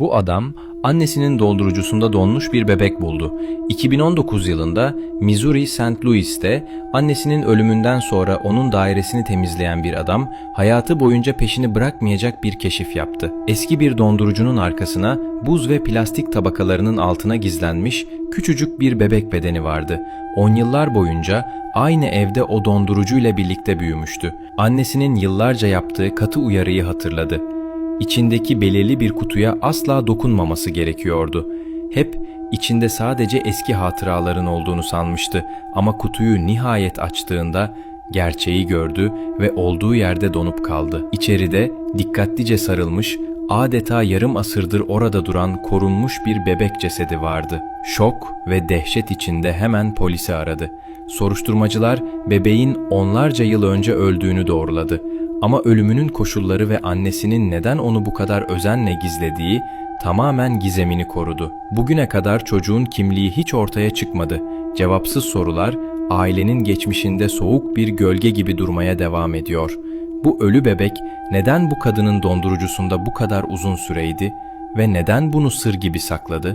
Bu adam annesinin doldurucusunda donmuş bir bebek buldu. 2019 yılında Missouri St. Louis'te annesinin ölümünden sonra onun dairesini temizleyen bir adam hayatı boyunca peşini bırakmayacak bir keşif yaptı. Eski bir dondurucunun arkasına buz ve plastik tabakalarının altına gizlenmiş küçücük bir bebek bedeni vardı. On yıllar boyunca aynı evde o dondurucuyla birlikte büyümüştü. Annesinin yıllarca yaptığı katı uyarıyı hatırladı. İçindeki belirli bir kutuya asla dokunmaması gerekiyordu. Hep içinde sadece eski hatıraların olduğunu sanmıştı ama kutuyu nihayet açtığında gerçeği gördü ve olduğu yerde donup kaldı. İçeride dikkatlice sarılmış, adeta yarım asırdır orada duran korunmuş bir bebek cesedi vardı. Şok ve dehşet içinde hemen polisi aradı. Soruşturmacılar bebeğin onlarca yıl önce öldüğünü doğruladı. Ama ölümünün koşulları ve annesinin neden onu bu kadar özenle gizlediği tamamen gizemini korudu. Bugüne kadar çocuğun kimliği hiç ortaya çıkmadı. Cevapsız sorular ailenin geçmişinde soğuk bir gölge gibi durmaya devam ediyor. Bu ölü bebek neden bu kadının dondurucusunda bu kadar uzun süreydi ve neden bunu sır gibi sakladı?